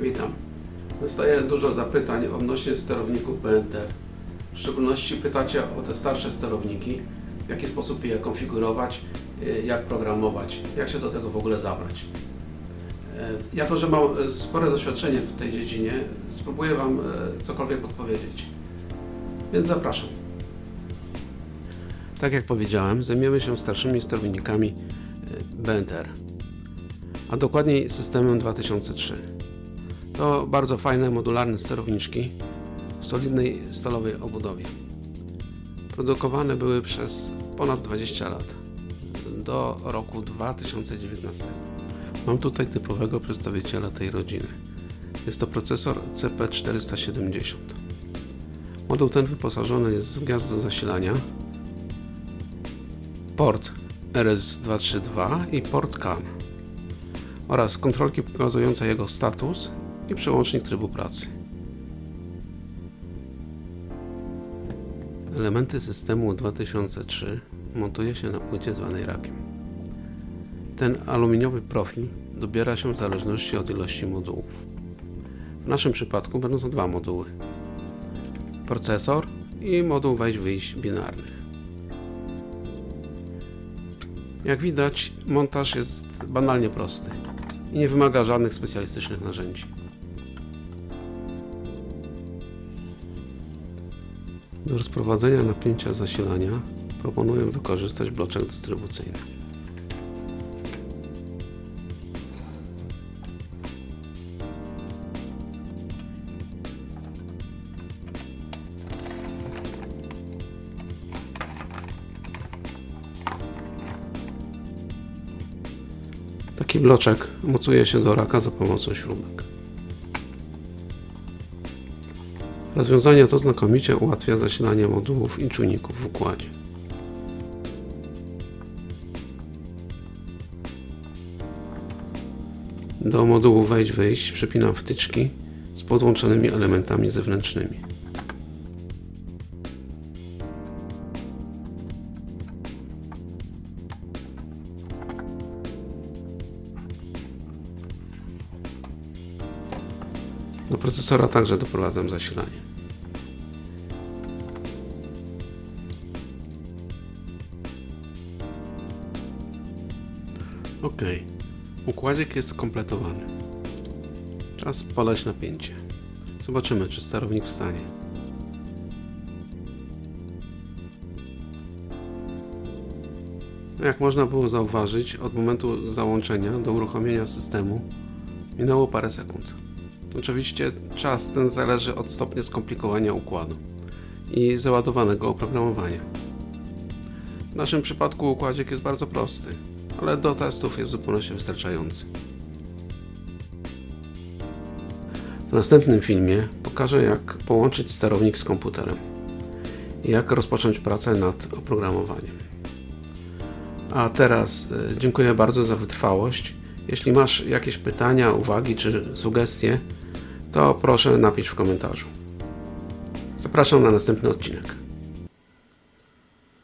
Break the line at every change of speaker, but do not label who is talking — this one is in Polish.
Witam. Dostaję dużo zapytań odnośnie sterowników BNT. W szczególności pytacie o te starsze sterowniki, w jaki sposób je konfigurować, y, jak programować, jak się do tego w ogóle zabrać. E, Jako, że mam e, spore doświadczenie w tej dziedzinie, spróbuję Wam cokolwiek podpowiedzieć. Więc zapraszam. Tak jak powiedziałem, zajmiemy się starszymi sterownikami BNTR, a dokładniej systemem 2003. To bardzo fajne modularne sterowniczki w solidnej stalowej obudowie. Produkowane były przez ponad 20 lat, do roku 2019. Mam tutaj typowego przedstawiciela tej rodziny. Jest to procesor CP470. Moduł ten wyposażony jest w gniazdo zasilania, port RS232 i port CAN oraz kontrolki pokazujące jego status i przełącznik trybu pracy. Elementy systemu 2003 montuje się na płycie zwanej rakiem. Ten aluminiowy profil dobiera się w zależności od ilości modułów. W naszym przypadku będą to dwa moduły. Procesor i moduł wejść-wyjść binarnych. Jak widać, montaż jest banalnie prosty i nie wymaga żadnych specjalistycznych narzędzi. Do rozprowadzenia napięcia zasilania proponuję wykorzystać bloczek dystrybucyjny. Taki bloczek mocuje się do raka za pomocą śrubek. Rozwiązanie to znakomicie ułatwia zasilanie modułów i czujników w układzie. Do modułu wejść-wyjść przypinam wtyczki z podłączonymi elementami zewnętrznymi. Do procesora także doprowadzam zasilanie. Ok, układzik jest skompletowany. Czas podać napięcie. Zobaczymy, czy sterownik wstanie. Jak można było zauważyć, od momentu załączenia do uruchomienia systemu minęło parę sekund. Oczywiście czas ten zależy od stopnia skomplikowania układu i załadowanego oprogramowania. W naszym przypadku układzik jest bardzo prosty, ale do testów jest w zupełności wystarczający. W następnym filmie pokażę jak połączyć sterownik z komputerem i jak rozpocząć pracę nad oprogramowaniem. A teraz e, dziękuję bardzo za wytrwałość. Jeśli masz jakieś pytania, uwagi czy sugestie, to proszę napisz w komentarzu. Zapraszam na następny odcinek.